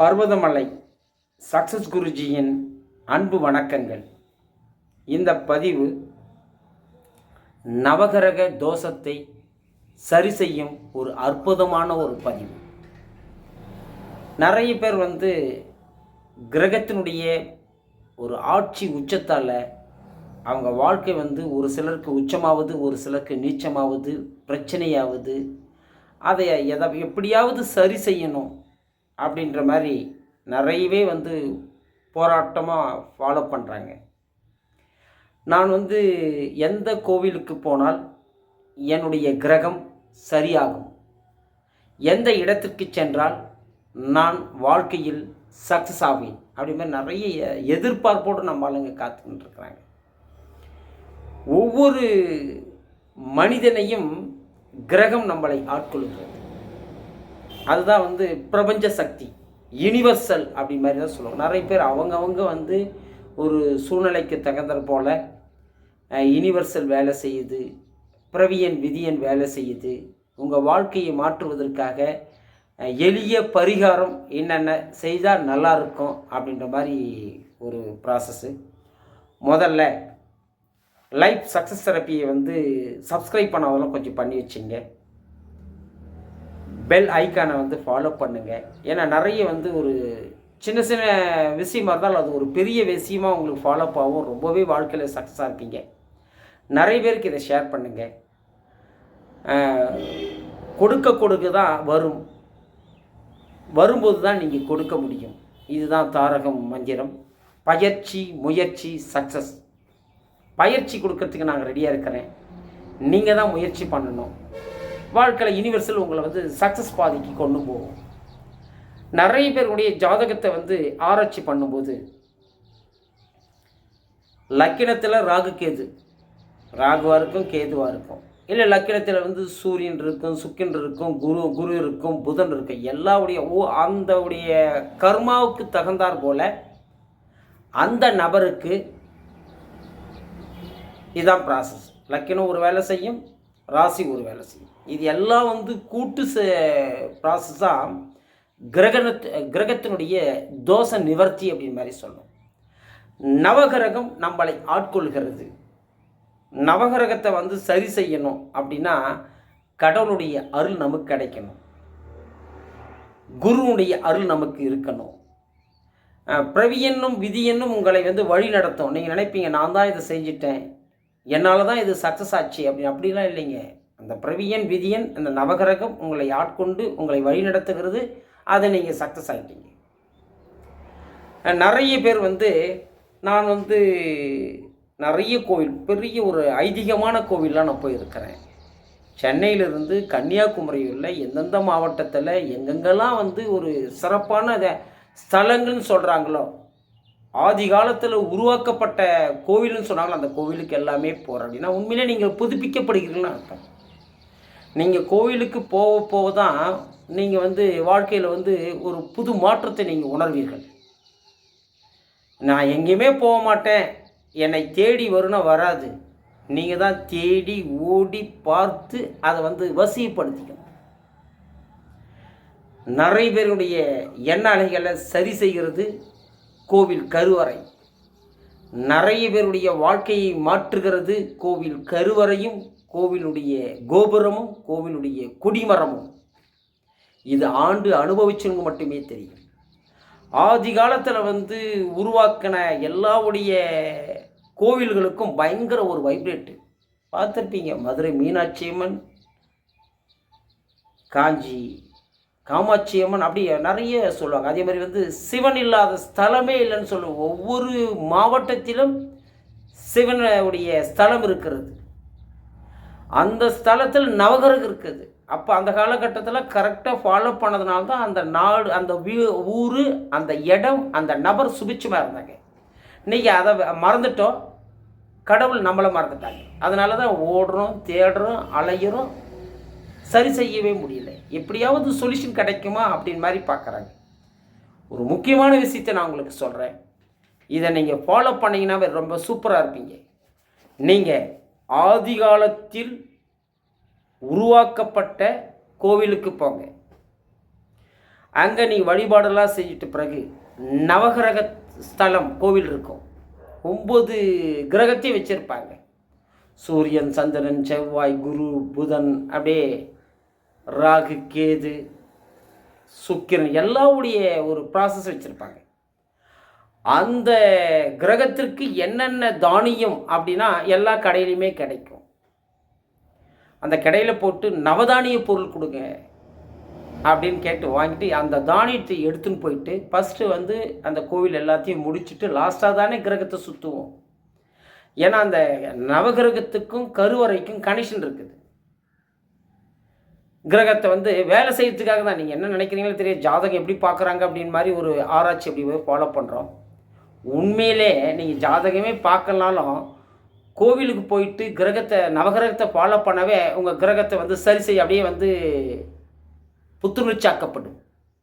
Parvathamalai success குருஜியின் அன்பு வணக்கங்கள். இந்த பதிவு நவகரக தோஷத்தை சரி செய்யும் ஒரு அற்புதமான ஒரு பதிவு. நிறைய பேர் வந்து கிரகத்தினுடைய ஒரு ஆட்சி உச்சத்தால் அவங்க வாழ்க்கை வந்து ஒரு சிலருக்கு உச்சமாவது ஒரு சிலருக்கு நீச்சமாவது பிரச்சனையாவது அதை எதை எப்படியாவது சரி செய்யணும் அப்படின்ற மாதிரி நிறையவே வந்து போராட்டமாக ஃபாலோ பண்ணுறாங்க நான் வந்து எந்த கோவிலுக்கு போனால் என்னுடைய கிரகம் சரியாகும். எந்த இடத்திற்கு சென்றால் நான் வாழ்க்கையில் சக்ஸஸ் ஆவேன். அப்படி மாதிரி நிறைய எதிர்பார்ப்போடு நம்ம ஆளுங்க காத்துக்கிட்டு இருக்கிறாங்க. ஒவ்வொரு மனிதனையும் கிரகம் நம்மளை ஆட்கொள்கிறது. அதுதான் வந்து பிரபஞ்ச சக்தி யுனிவர்சல் அப்படி மாதிரி தான் சொல்லுவாங்க. நிறைய பேர் அவங்கவங்க வந்து ஒரு சூழ்நிலைக்கு தகுந்தது போல் யுனிவர்சல் வேலை செய்யுது பிரவியன் விதியன் வேலை செய்யுது. உங்கள் வாழ்க்கையை மாற்றுவதற்காக எளிய பரிகாரம் என்னென்ன செய்தால் நல்லா இருக்கும் அப்படின்ற மாதிரி ஒரு ப்ராசஸ்ஸு முதல்ல லைஃப் சக்ஸஸ் தெரப்பியை வந்து சப்ஸ்கிரைப் பண்ணாதெல்லாம் கொஞ்சம் பண்ணி வச்சுங்க. பெல் ஐக்கானை வந்து ஃபாலோ பண்ணுங்கள் ஏன்னா நிறைய வந்து ஒரு சின்ன சின்ன விஷயமா இருந்தாலும் அது ஒரு பெரிய விஷயமா உங்களுக்கு ஃபாலோ ஆகும். ரொம்பவே வாழ்க்கையில் சக்ஸஸாக இருப்பீங்க. நிறைய பேருக்கு இதை ஷேர் பண்ணுங்கள் கொடுக்க கொடுக்க தான் வரும். வரும்போது தான் நீங்கள் கொடுக்க முடியும். இதுதான் தாரகம் மந்திரம். பயிற்சி முயற்சி சக்ஸஸ் பயிற்சி கொடுக்கறதுக்கு நாங்கள் ரெடியாக இருக்கிறேன். நீங்கள் தான் முயற்சி பண்ணணும். வாழ்க்கையில் யூனிவர்சல் உங்களை வந்து சக்ஸஸ் பாதிக்கு கொண்டு போகும். நிறைய பேருடைய ஜாதகத்தை வந்து ஆராய்ச்சி பண்ணும்போது லக்கினத்தில் ராகு கேது. ராகுவாக இருக்கும் கேதுவாக இருக்கும். இல்லை லக்கினத்தில் வந்து சூரியன் இருக்கும் சுக்கின் இருக்கும் குரு குரு இருக்கும் புதன் இருக்கும். எல்லாவுடைய ஓ அந்த உடைய கர்மாவுக்கு தகுந்தாற் போல அந்த நபருக்கு இதுதான் ப்ராசஸ் லக்கினம் ஒரு வேலை செய்யும் ராசி ஒரு வேலை செய்யும். இது எல்லாம் வந்து கூட்டு ப்ராசஸாக கிரகணத் கிரகத்தினுடைய தோஷ நிவர்த்தி அப்படின்னு மாதிரி சொல்லும் நவகிரகம் நம்மளை ஆட்கொள்கிறது. நவகிரகத்தை வந்து சரி செய்யணும் அப்படின்னா கடவுளுடைய அருள் நமக்கு கிடைக்கணும். குருவுடைய அருள் நமக்கு இருக்கணும். பிரவி என்னும் விதி என்னும் உங்களை வந்து வழி நடத்தும். நீங்கள் நினைப்பீங்க நான் தான் இதை செஞ்சிட்டேன். என்னால் தான் இது சக்ஸஸ் ஆச்சு அப்படி அப்படிலாம் இல்லைங்க. அந்த பிரவியன் விதியன் அந்த நவகிரகம் உங்களை ஆட்கொண்டு உங்களை வழி நடத்துகிறது அதை நீங்கள் சக்ஸஸ் ஆகிட்டீங்க நிறைய பேர் வந்து நான் வந்து நிறைய கோவில் பெரிய ஒரு ஐதீகமான கோவிலெலாம் நான் போயிருக்கிறேன். சென்னையிலிருந்து கன்னியாகுமரி உள்ள எந்தெந்த மாவட்டத்தில் எங்கெங்கெல்லாம் வந்து ஒரு சிறப்பான ஸ்தலங்கள்னு சொல்கிறாங்களோ ஆதி காலத்தில் உருவாக்கப்பட்ட கோவில்னு சொன்னாங்களோ அந்த கோவிலுக்கு எல்லாமே போகிறோம் அப்படின்னா உண்மையிலே நீங்கள் புதுப்பிக்கப்படுகிறீங்கன்னு அர்த்தம். நீங்கள் கோவிலுக்கு போக போக தான் நீங்கள் வந்து வாழ்க்கையில் வந்து ஒரு புது மாற்றத்தை நீங்கள் உணர்வீர்கள். நான் எங்கேயுமே போக மாட்டேன். என்னை தேடி வரும்னா வராது. நீங்கள் தான் தேடி ஓடி பார்த்து அதை வந்து வசியப்படுத்திக்கணும். நிறைய பேருடைய எண்ண அலைகளை சரி செய்கிறது கோவில் கருவறை. நிறைய பேருடைய வாழ்க்கையை மாற்றுகிறது கோவில் கருவறையும் கோவிலுடைய கோபுரமும் கோவிலுடைய குடிமரமும். இது ஆண்டு அனுபவிச்சவங்க மட்டுமே தெரியும். ஆதி காலத்தில் வந்து உருவாக்கின எல்லாவுடைய கோவில்களுக்கும் பயங்கர ஒரு வைப்ரேட்டு பார்த்துருப்பீங்க மதுரை மீனாட்சி அம்மன் காஞ்சி காமாட்சி அம்மன் அப்படி நிறைய சொல்லுவாங்க. அதே மாதிரி வந்து சிவன் இல்லாத ஸ்தலமே இல்லைன்னு சொல்லுவோம் ஒவ்வொரு மாவட்டத்திலும் சிவனுடைய ஸ்தலம் இருக்கிறது. அந்த ஸ்தலத்தில் நவகிரகம் இருக்குது. அப்போ அந்த காலகட்டத்தில் கரெக்டாக ஃபாலோ பண்ணதுனால தான் அந்த நாடு அந்த ஊர் அந்த இடம் அந்த நபர் சுபிச்சமாக இருந்தாங்க. இன்றைக்கி அதை மறந்துட்டோம். கடவுள் நம்மளை மறந்துட்டாங்க. அதனால தான் ஓடுறோம் தேடுறோம் அலையிறோம். சரி செய்யவே முடியல. எப்படியாவது சொல்யூஷன் கிடைக்குமா அப்படின்னு மாதிரி பார்க்குறாங்க. ஒரு முக்கியமான விஷயத்தை நான் உங்களுக்கு சொல்கிறேன் இதை நீங்கள் ஃபாலோ பண்ணீங்கன்னாவே ரொம்ப சூப்பராக இருப்பீங்க. நீங்கள் ஆதி காலத்தில் உருவாக்கப்பட்ட கோவிலுக்கு போங்க. அங்கே நீ வழிபாடெல்லாம் செஞ்சுட்டு பிறகு நவகிரக ஸ்தலம் கோவில் இருக்கும். ஒம்பது கிரகத்தையும் வச்சுருப்பாங்க. சூரியன் சந்திரன் செவ்வாய் குரு புதன் அப்படியே ராகு கேது சுக்கிரன் எல்லாவுடைய ஒரு ப்ராசஸ் வச்சுருப்பாங்க. அந்த கிரகத்திற்கு என்னென்ன தானியம் அப்படின்னா எல்லா கடையிலையுமே கிடைக்கும். அந்த கடையில் போட்டு நவதானிய பொருள் கொடுங்க அப்படின்னு கேட்டு வாங்கிட்டு அந்த தானியத்தை எடுத்துன்னு போயிட்டு ஃபஸ்ட்டு வந்து அந்த கோவில் எல்லாத்தையும் முடிச்சுட்டு லாஸ்ட்டாக தானே கிரகத்தை சுற்றுவோம் ஏன்னா அந்த நவகிரகத்துக்கும் கருவறைக்கும் கனெக்ஷன் இருக்குது. கிரகத்தை வந்து வேலை செய்யறதுக்காக தான். நீங்கள் என்ன நினைக்கிறீங்களோ தெரியும் ஜாதகம் எப்படி பார்க்குறாங்க அப்படின்னு மாதிரி ஒரு ஆராய்ச்சி அப்படி ஃபாலோ பண்ணுறோம் உண்மையிலே நீங்கள் ஜாதகமே பார்க்கலனாலும் கோவிலுக்கு போயிட்டு கிரகத்தை நவகிரகத்தை ஃபாலோ பண்ணவே உங்கள் கிரகத்தை வந்து சரி செய்ய அப்படியே வந்து புத்துணர்ச்சியாக்கப்படும்.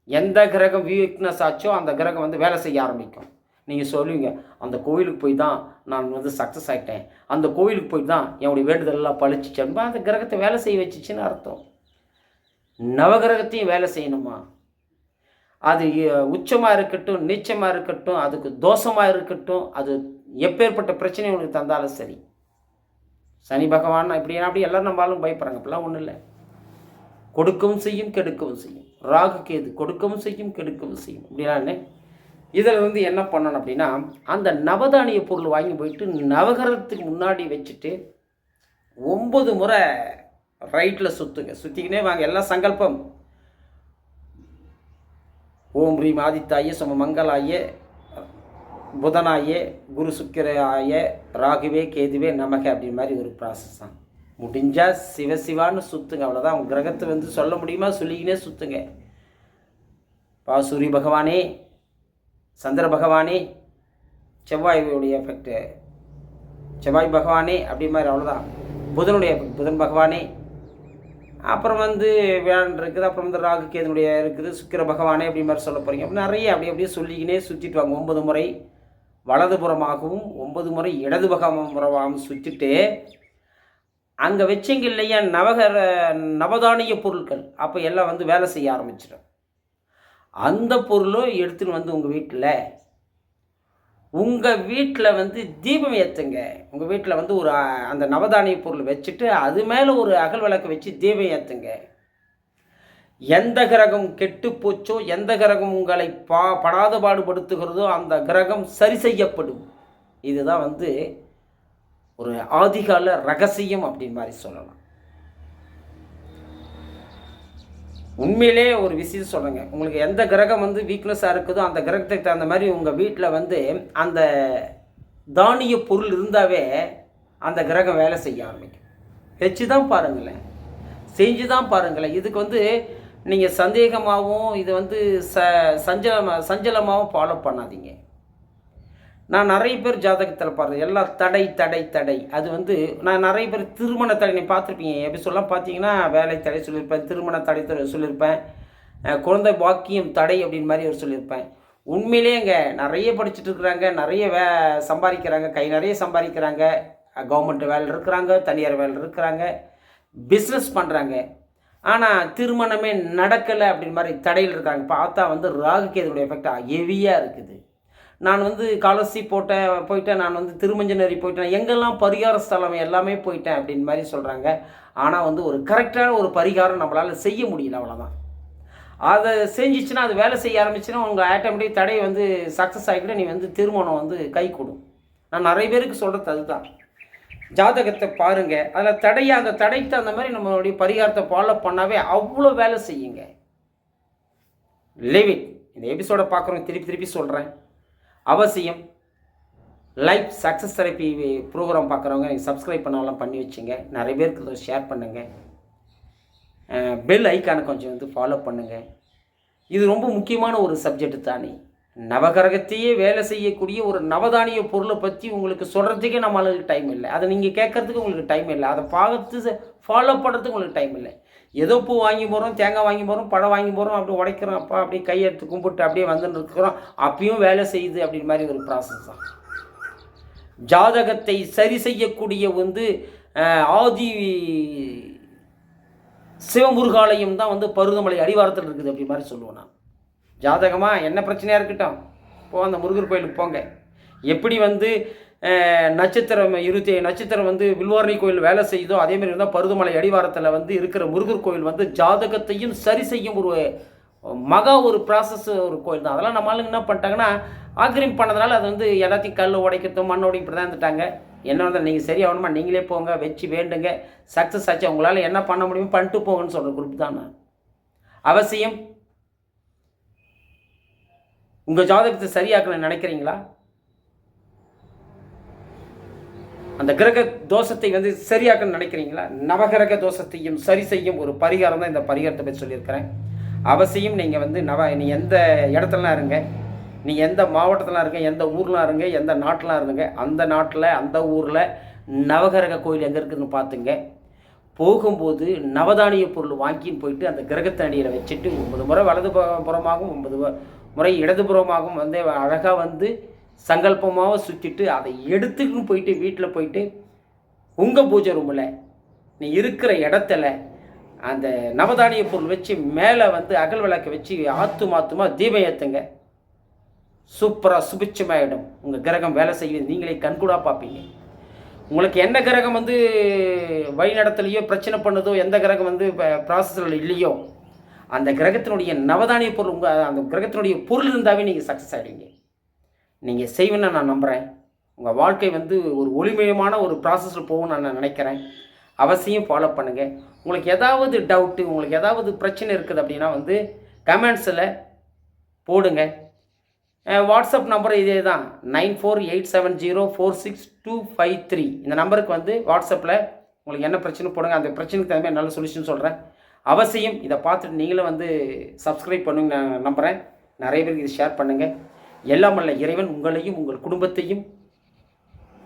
எந்த கிரகம் வீக்னஸ் ஆச்சோ அந்த கிரகம் வந்து வேலை செய்ய ஆரம்பிக்கும். நீங்கள் சொல்லுவீங்க அந்த கோவிலுக்கு போய் தான் நான் வந்து சக்ஸஸ் ஆகிட்டேன் அந்த கோவிலுக்கு போய் தான் என்னுடைய வேண்டுதலெல்லாம் பழிச்சிச்சேன்பா அந்த கிரகத்தை வேலை செய்ய வச்சிச்சின்னு அர்த்தம். நவகிரகத்தையும் வேலை செய்யணுமா? அது உச்சமாக இருக்கட்டும் நீச்சமாக இருக்கட்டும் அதுக்கு தோஷமாக இருக்கட்டும் அது எப்பேற்பட்ட பிரச்சனை உனக்கு தந்தாலும் சரி. சனி பகவான் இப்படி அப்படி எல்லாரும் நம்மளாலும் பயப்படுறாங்க. இப்படிலாம் ஒன்றும் இல்லை. கொடுக்கவும் செய்யும் கெடுக்கவும் செய்யும். ராகு கேது கொடுக்கவும் செய்யும் கெடுக்கவும் செய்யும். அப்படின்னா இதில் வந்து என்ன பண்ணணும் அப்படின்னா அந்த நவதானிய பொருள் வாங்கி போயிட்டு நவகரத்துக்கு முன்னாடி வச்சுட்டு ஒம்பது முறை ரைட்டில் சுற்றுங்க சுற்றிக்கினே வாங்க. எல்லாம் சங்கல்பம். ஓம் ஹ்ரீம் ஆதித்தாய சம மங்களாய புதனாய குரு சுக்கிராய ராகுவே கேதுவே நமக அப்படின் மாதிரி ஒரு ப்ராசஸ் தான் முடிஞ்சால் சிவசிவான்னு சுற்றுங்க அவ்வளோதான் அவங்க கிரகத்தை வந்து சொல்ல முடியுமா? சொல்லிக்கினே சுற்றுங்க பா சூரிய பகவானே சந்திர பகவானே செவ்வாயுடைய எஃபெக்ட்டு செவ்வாய் பகவானே அப்படி மாதிரி அவ்வளோதான் புதனுடைய புதன் பகவானே அப்புறம் வந்து வேளாண் இருக்குது அப்புறம் வந்து ராகு கேதனுடைய இருக்குது சுக்கிர பகவானே அப்படி மாதிரி சொல்ல போகிறீங்க அப்படி நிறைய அப்படி அப்படியே சொல்லிக்கினே சுற்றிட்டு வாங்க. ஒன்பது முறை வலதுபுறமாகவும் ஒன்பது முறை இடது பகமுறமாகவும் சுற்றிட்டு அங்கே வச்சிங்க இல்லையா நவகர நவதானிய பொருட்கள். அப்போ எல்லாம் வந்து வேலை செய்ய ஆரம்பிச்சிடும். அந்த பொருளும் எடுத்துன்னு வந்து உங்கள் வீட்டில் உங்கள் வீட்டில் வந்து தீபம் ஏற்றுங்க உங்கள் வீட்டில் வந்து ஒரு அந்த நவதானிய பொருள் வச்சுட்டு அது மேலே ஒரு அகல் விளக்கு வச்சு தீபம் ஏற்றுங்க எந்த கிரகம் கெட்டு போச்சோ எந்த கிரகம் உங்களை பா படாத பாடுபடுத்துகிறதோ அந்த கிரகம் சரி செய்யப்படும். இதுதான் வந்து ஒரு ஆதிகால ரகசியம் அப்படின்னு மாதிரி சொல்லலாம். உண்மையிலே ஒரு விஷயம் சொல்கிறேங்க உங்களுக்கு எந்த கிரகம் வந்து வீக்னஸாக இருக்குதோ அந்த கிரகத்துக்கு தகுந்த மாதிரி உங்கள் வீட்டில் வந்து அந்த தானிய பொருள் இருந்தாவே அந்த கிரகம் வேலை செய்ய ஆரம்பிக்கும். வச்சு தான் பாருங்களேன். செஞ்சு தான் பாருங்களேன். இதுக்கு வந்து நீங்கள் சந்தேகமாகவும் இது வந்து ச சஞ்சலமாக சஞ்சலமாகவும் ஃபாலோ பண்ணாதீங்க. நான் நிறைய பேர் ஜாதகத்தில் பாருங்கள் எல்லாம் தடை தடை தடை. அது வந்து நான் நிறைய பேர் திருமண தடை நீ பார்த்துருப்பீங்க. எப்படி சொல்ல பார்த்தீங்கன்னா வேலை தடை சொல்லியிருப்பேன் திருமண தடை சொல்லியிருப்பேன். குழந்தை பாக்கியம் தடை அப்படின்னு மாதிரி ஒரு சொல்லியிருப்பேன். உண்மையிலேங்க நிறைய படிச்சுட்டு இருக்கிறாங்க நிறைய வே சம்பாதிக்கிறாங்க கை நிறைய சம்பாதிக்கிறாங்க. கவர்மெண்ட் வேலை இருக்கிறாங்க தனியார் வேலை இருக்கிறாங்க. பிஸ்னஸ் பண்ணுறாங்க ஆனால் திருமணமே நடக்கலை அப்படின்னு மாதிரி தடையில் இருக்காங்க. பார்த்தா வந்து ராகு கேதுடைய எஃபெக்ட் ஹெவியாக இருக்குது. நான் வந்து காலசி போட்டேன் போயிட்டேன் நான் வந்து திருமஞ்சனரி போயிட்டேன். எங்கெல்லாம் பரிகார ஸ்தலம் எல்லாமே போயிட்டேன் அப்படின்னு மாதிரி சொல்கிறாங்க ஆனால் வந்து ஒரு கரெக்டான ஒரு பரிகாரம் நம்மளால் செய்ய முடியல அவ்வளோதான் அதை செஞ்சிச்சுன்னா அது வேலை செய்ய ஆரம்பிச்சுன்னா உங்கள் ஆட்டோமேட்டிக் தடையை வந்து சக்ஸஸ் ஆகிக்கிட்ட நீ வந்து திருமணம் வந்து கை கொடும். நான் நிறைய பேருக்கு சொல்கிறது அதுதான். ஜாதகத்தை பாருங்கள் அதில் தடையை அந்த தடைக்கு அந்த மாதிரி நம்மளுடைய பரிகாரத்தை ஃபாலோ பண்ணாவே அவ்வளோ வேலை செய்யுங்க. லிவ் இட் இந்த எபிசோடை பார்க்குறோம் திருப்பி திருப்பி சொல்கிறேன் அவசியம். லைஃப் சக்ஸஸ் தெரப்பி ப்ரோக்ராம் பார்க்குறவங்க எனக்கு சப்ஸ்கிரைப் பண்ணாலாம் பண்ணி வச்சுங்க. நிறைய பேருக்கு ஷேர் பண்ணுங்கள் பெல் ஐக்கானை கொஞ்சம் வந்து ஃபாலோ பண்ணுங்கள் இது ரொம்ப முக்கியமான ஒரு சப்ஜெக்ட் தானே. நவகரகத்தையே வேலை செய்யக்கூடிய ஒரு நவதானிய பொருளை பற்றி உங்களுக்கு சொல்கிறதுக்கே நம்மளுக்கு டைம் இல்லை. அதை நீங்கள் கேட்குறதுக்கு உங்களுக்கு டைம் இல்லை. அதை பார்த்து ஃபாலோ பண்ணுறதுக்கு உங்களுக்கு டைம் இல்லை. ஏதோ பூ வாங்கி போகிறோம் தேங்காய் வாங்கி போகிறோம் பழம் வாங்கி போகிறோம் அப்படி உடைக்கிறோம் அப்பா அப்படியே கையெடுத்து கும்பிட்டு அப்படியே வந்துட்டு இருக்கிறோம். அப்பயும் வேலை செய்யுது அப்படின்னு மாதிரி ஒரு ப்ராசஸ் தான். ஜாதகத்தை சரி செய்யக்கூடிய வந்து ஆதி சிவமுருகாலயம் தான் வந்து பருவமலை அடிவாரத்தில் இருக்குது அப்படி மாதிரி சொல்லுவேன் நான். ஜாதகமாக என்ன பிரச்சனையாக இருக்கட்டும்? போ அந்த முருகர் கோயிலுக்கு போங்க. எப்படி வந்து நட்சத்திரம் இருபத்தி ஏழு நட்சத்திரம் வந்து வில்வாரணி கோயில் வேலை செய்யுதோ அதே மாதிரி இருந்தால் பருதுமலை அடிவாரத்தில் வந்து இருக்கிற முருகர் கோயில் வந்து ஜாதகத்தையும் சரி செய்யும் ஒரு மகா ஒரு ப்ராசஸ் ஒரு கோயில் தான். அதெல்லாம் நம்ம ஆளுங்க என்ன பண்ணிட்டாங்கன்னா ஆக்கிரமிப்பு பண்ணதுனால அது வந்து எல்லாத்தையும் கல் உடைக்கிறதும் மண் உடைக்க தான் இருந்துட்டாங்க. என்ன வந்து நீங்கள் சரியாகணுமா நீங்களே போங்க வச்சு வேண்டுங்க. சக்ஸஸ் ஆச்சு. உங்களால் என்ன பண்ண முடியுமோ பண்ணிட்டு போங்கன்னு சொல்கிற குரூப் தான் நான். அவசியம். உங்கள் ஜாதகத்தை சரியாக்கணும்னு நினைக்கிறீங்களா? அந்த கிரக தோஷத்தை வந்து சரியாக்கணும்னு நினைக்கிறீங்களா? நவகிரக தோஷத்தையும் சரி செய்யும் ஒரு பரிகாரம் தான் இந்த பரிகாரத்தை பற்றி சொல்லியிருக்கிறேன். அவசியம் நீங்கள் வந்து நவ நீ எந்த இடத்துலலாம் இருங்க நீ எந்த மாவட்டத்தில் இருங்க எந்த ஊர்லாம் இருங்க எந்த நாட்டிலாம் இருங்க அந்த நாட்டில் அந்த ஊரில் நவகிரக கோயில் எங்கே இருக்குதுன்னு பார்த்துங்க. போகும்போது நவதானிய பொருள் வாங்கின்னு போயிட்டு அந்த கிரகத்தை அடியில் வச்சுட்டு ஒன்பது முறை வலது புறமாகவும் ஒன்பது முறை இடதுபுறமாகவும் வந்து அழகாக வந்து சங்கல்பமாக சுற்றிட்டு அதை எடுத்துக்கின்னு போயிட்டு வீட்டில் போயிட்டு உங்கள் பூஜை ரூமில் நீ இருக்கிற இடத்துல அந்த நவதானிய பொருள் வச்சு மேலே வந்து அகல் விளக்கை வச்சு ஆத்து மாத்துமா தீபம் ஏற்றுங்க சூப்பராக சுபிட்சமாயிடும். உங்கள் கிரகம் வேலை செய்யும் நீங்களே கண்கூடாக பார்ப்பீங்க. உங்களுக்கு என்ன கிரகம் வந்து வழிநடத்தலையோ பிரச்சனை பண்ணுதோ எந்த கிரகம் வந்து ப்ராசஸில் இல்லையோ அந்த கிரகத்தினுடைய நவதானிய பொருள் உங்கள் அந்த கிரகத்தினுடைய பொருள் இருந்தாவே நீங்கள் சக்ஸஸ் ஆகிடுங்க நீங்கள் செய்வேன்னு நான் நம்புகிறேன் உங்கள் வாழ்க்கை வந்து ஒரு ஒளிமயமான ஒரு ப்ராசஸில் போகும்னு நான் நினைக்கிறேன். அவசியம் ஃபாலோ பண்ணுங்கள் உங்களுக்கு ஏதாவது டவுட்டு உங்களுக்கு ஏதாவது பிரச்சனை இருக்குது அப்படின்னா வந்து கமெண்ட்ஸில் போடுங்க. வாட்ஸ்அப் நம்பர் இதே தான். Nine four eight seven zero four six two five three. இந்த நம்பருக்கு வந்து வாட்ஸ்அப்பில் உங்களுக்கு என்ன பிரச்சனை போடுங்க அந்த பிரச்சனைக்கு தகுந்த மாதிரி நல்ல சொல்யூஷன் சொல்கிறேன் அவசியம் இதை பார்த்துட்டு நீங்களும் வந்து சப்ஸ்கிரைப் பண்ணுங்க நான் நம்புகிறேன் நிறைய பேருக்கு இது ஷேர் பண்ணுங்கள் எல்லாம் அல்ல இறைவன் உங்களையும் உங்கள் குடும்பத்தையும்.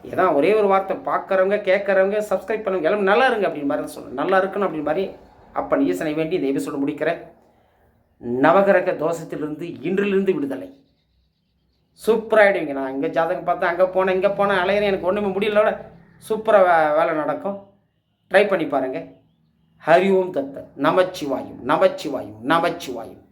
இதான் ஒரே ஒரு வார்த்தை பார்க்குறவங்க கேட்குறவங்க சப்ஸ்கிரைப் பண்ணுங்க எல்லாம் நல்லா இருங்க அப்படின்னு மாதிரி தான் சொல்லணும் நல்லா இருக்கணும் அப்படின்னு மாதிரி அப்பன் ஈசனை வேண்டி இந்த எபிசோடு முடிக்கிறேன். நவகிரக தோஷத்திலிருந்து இன்றிலிருந்து விடுதலை. சூப்பராகிடுவீங்க நான் இங்கே ஜாதகம் பார்த்தேன் அங்கே போனேன் இங்கே போனேன் அலையிறேன் எனக்கு ஒன்றுமே முடியலோட சூப்பராக வே வேலை நடக்கும். ட்ரை பண்ணி பாருங்கள் ஹரி ஓம் தத்த நமச்சிவாயும் நமச்சிவாயும் நமச்சிவாயும்.